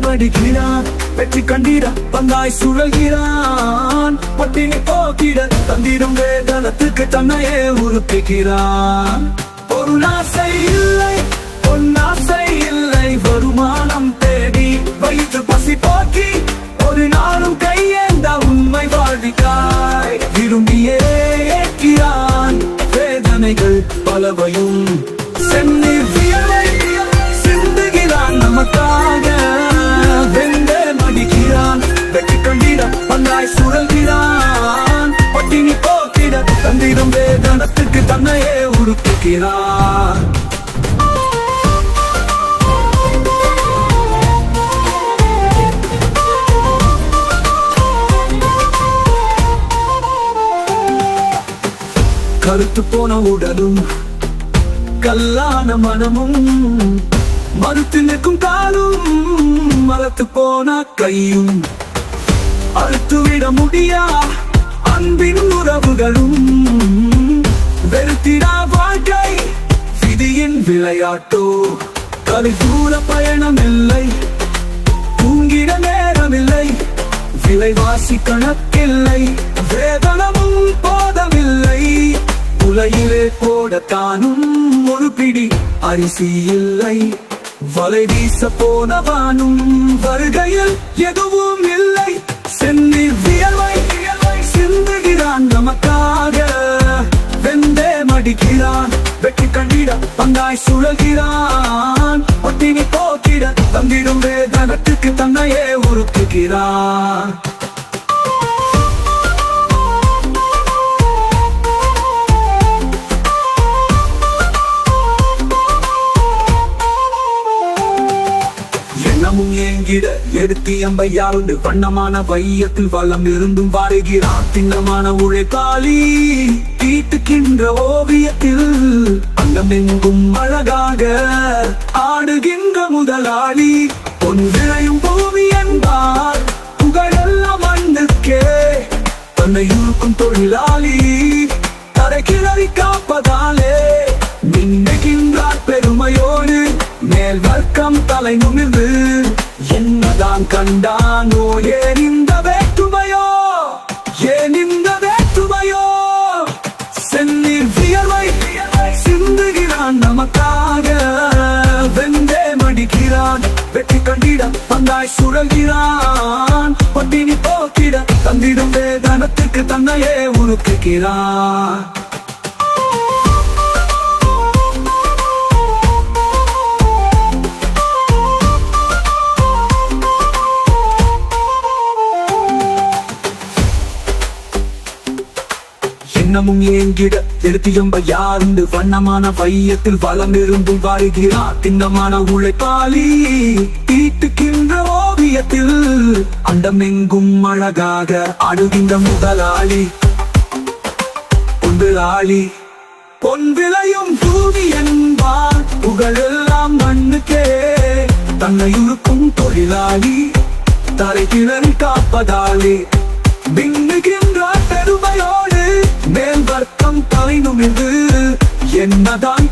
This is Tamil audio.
மடிக்கிறான். வெற்றி கண்டிட பந்தாய் சுழல்கிறான். பட்டினி போக்கிட தந்திரும் வேதனத்துக்கு தன்னையே உறுப்பிக்கிறான். பொருளாசை இல்லை பொன்னாசை இல்லை. வருமானம் தேடி வயிற்று பசி போக்கி ஒரு நாளும் கையேந்த உண்மை வாழ்விக்காய். விரும்பியே ஏற்கிறான். வேதனைகள் பலவையும் செந்நீர் உருப்புகிறான் கருத்து போன உடலும் கல்லான மனமும் மறுத்து நிற்கும் காலும் மரத்து போன கையும் அறுத்துவிட முடியா? அன்பின் உறவுகளும் விளையாட்டோ? கலை தூர பயணம் இல்லை தூங்கிட நேரமில்லை. விலைவாசி கணக்கில்லை. வேதனமும் போதமில்லை. உலகிலே போடத்தானும் ஒரு பிடி அரிசி இல்லை. வலை வீச போனவானும் வருகையில் எதுவும் இல்லை. செந்நீர் வியர்வை சிந்துகிறான் நமக்காக. வெந்தே மடிக்கிறான் பந்தாய் சுழல்கிறான். ஒட்டினி போக்கிட தந்திடும் வேதனத்துக்கு தன்னையே உருக்குகிறான். எண்ணமும் ஏங்கிட எடுத்து எம்பையாருண்டு வண்ணமான வையத்தில் வளம் இருந்தும் வாடுகிறான் திண்ணமான உழைப்பாளி தீட்டுக்கின்ற ஓவியத்தில் அங்கமெங்கும் அழகாக ஆடுகின்ற முதலாளி பொன்விளையும் பூமி என்பார். புகழெல்லாம் மண்ணுக்கே தன்னை இருக்கும் தொழிலாளி தரை கிளறி காப்பதாலே மின்னுகின்றார் பெருமையோடு மேல் வர்க்கம் தலை நிமிர்ந்து என்னதான் கண்டானோ ஏறிந்தவே வெற்றி கண்டிட பந்தாய் சுழல்கிறான் பட்டினி போக்கிட தந்திடும் வேதனத்துக்கு தன்னையே உருக்குகிறான் எண்ணமும் ஏங்கிட எடுத்தியம்ப யாருண்டு வண்ணமான பையத்தில் வளம் இருந்தும் வாழ்கிறார் திண்ணமான உழைப்பாளி தீட்டுக்கின்ற ஓவியத்தில் அண்டமெங்கும் அழகாக அடுகின்ற முதலாளி பொன்விலாளி பொன் விளையும் பூமி என்பார் புகழெல்லாம் மண்ணுக்கே. தன்னை இருக்கும் தொழிலாளி தரை கிளறி காப்பதாலே பின்னுகின்றார் பெருமையோ நுமிந்து என்னதான்